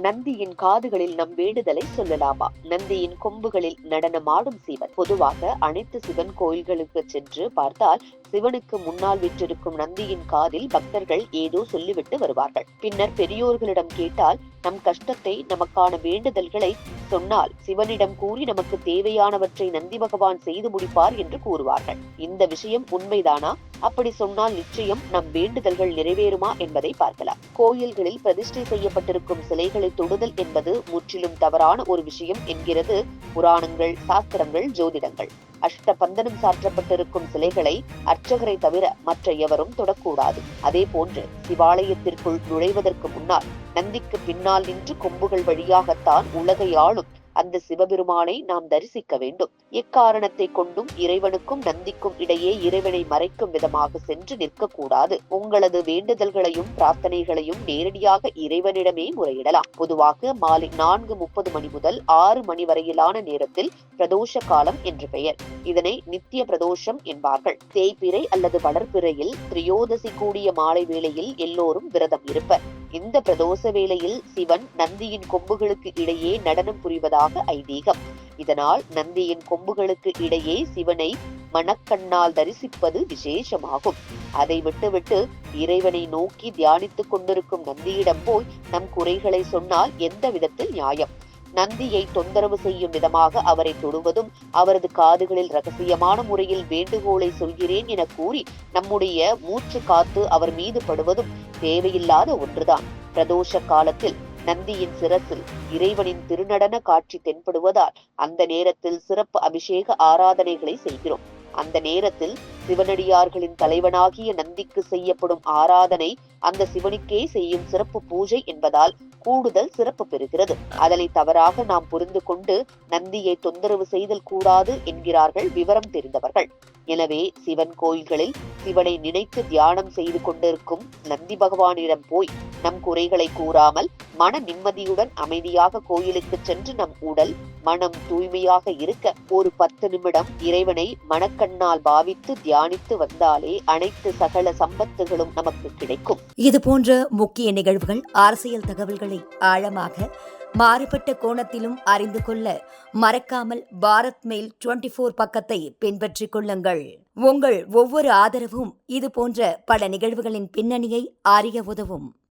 நந்தியின் காதுகளில் நம் வேண்டுதலை சொல்லலாமா? நந்தியின் கொம்புகளில் நடனமாடும் சிவன். பொதுவாக அனைத்து சிவன் கோயில்களுக்கு சென்று பார்த்தால் சிவனுக்கு முன்னால் விற்றிருக்கும் நந்தியின் காதில் பக்தர்கள் ஏதோ சொல்லிவிட்டு வருவார்கள். பின்னர் பெரியோர்களிடம் கேட்டால் நம் கஷ்டத்தை நமக்கான வேண்டுதல்களை சொன்னால் சிவனிடம் கூறி நமக்கு தேவையானவற்றை நந்தி பகவான் செய்து முடிப்பார் என்று கூறுவார்கள். இந்த விஷயம் உண்மைதானா? அப்படி சொன்னால் நிச்சயம் நம் வேண்டுதல்கள் நிறைவேறுமா என்பதை பார்க்கலாம். கோயில்களில் பிரதிஷ்டை செய்யப்பட்டிருக்கும் சிலைகளை தொடுதல் என்பது முற்றிலும் தவறான ஒரு விஷயம் என்கிறது புராணங்கள் சாஸ்திரங்கள் ஜோதிடங்கள். அஷ்டபந்தனம் சாற்றப்பட்டிருக்கும் சிலைகளை அர்ச்சகரை தவிர மற்ற எவரும் தொடக்கூடாது. அதே போன்று சிவாலயத்திற்குள் நுழைவதற்கு முன்னால் நந்திக்கு பின்னால் நின்று கொம்புகள் வழியாகத்தான் உலகை ஆளும் அந்த சிவபெருமானை நாம் தரிசிக்க வேண்டும். எக்காரணத்தை கொண்டும் இறைவனுக்கும் நந்திக்கும் இடையே இறைவனை மறைக்கும் விதமாக சென்று நிற்கக்கூடாது. உங்களது வேண்டுதல்களையும் பிரார்த்தனைகளையும் நேரடியாக இறைவனிடமே முறையிடலாம். பொதுவாக மாலை நான்கு முப்பது மணி முதல் ஆறு மணி வரையிலான நேரத்தில் பிரதோஷ காலம் என்று பெயர். இதனை நித்திய பிரதோஷம் என்பார்கள். தேய்பிறை அல்லது வளர்பிறையில் திரியோதசி கூடிய மாலை வேளையில் எல்லோரும் விரதம் இருப்பர். இந்த பிரதோஷ வேளையில் சிவன் நந்தியின் கொம்புகளுக்கு இடையே நடனம் புரிவதாக ஐதீகம். இதனால் நந்தியின் கொம்புகளுக்கு இடையே சிவனை மணக்கண்ணால் தரிசிப்பது விசேஷமாகும். அதை விட்டுவிட்டு இறைவனை நோக்கி தியானித்துக் கொண்டிருக்கும் நந்தியிடம் போய் நம் குறைகளை சொன்னால் எந்த விதத்தில் நியாயம்? நந்தியை தொந்தரவு செய்யும் விதமாக அவரை தொடுவதும் அவரது காதுகளில் ரகசியமான முறையில் வேண்டுகோளை சொல்கிறேன் என கூறி நம்முடைய மூச்சு காத்து அவர் மீது படுவதும் தேவையில்லாத ஒன்றுதான். பிரதோஷ காலத்தில் நந்தியின் சிரசில் இறைவனின் திருநடன காட்சி தென்படுவதால் அந்த நேரத்தில் சிறப்பு அபிஷேக ஆராதனைகளை செய்கிறோம். அந்த நேரத்தில் சிவனடியார்களின் தலைவனாகிய நந்திக்கு செய்யப்படும் ஆராதனை அந்த சிவனுக்கே செய்யும் சிறப்பு பூஜை என்பதால் கூடுதல் சிறப்பு பெறுகிறது. அதனை தவறாக நாம் புரிந்து கொண்டு நந்தியை தொந்தரவு செய்தல் கூடாது என்கிறார்கள் விவரம் தெரிந்தவர்கள். எனவே சிவன் கோயில்களில் சிவனை நினைத்து தியானம் செய்து கொண்டிருக்கும் நந்தி பகவானிடம் போய் நம் குறைகளை கூறாமல் மன நிம்மதியுடன் அமைதியாக கோயிலுக்கு சென்று நம் உடல் மனம் தூய்மையாக இருக்க ஒரு பத்து நிமிடம் இறைவனை மனக்கண்ணால் பாவித்து தியானித்து வந்தாலே அனைத்து சகல சம்பத்துகளும் நமக்கு கிடைக்கும். இது போன்ற முக்கிய நிகழ்வுகள் அரசியல் தகவல்களை ஆழமாக மாறுபட்ட கோணத்திலும் அறிந்து கொள்ள மறக்காமல் பாரத் மெயில் டுவெண்டி ஃபோர் பக்கத்தை பின்பற்றிக் கொள்ளுங்கள். உங்கள் ஒவ்வொரு ஆதரவும் இது போன்ற பல நிகழ்வுகளின் பின்னணியை அறிய உதவும்.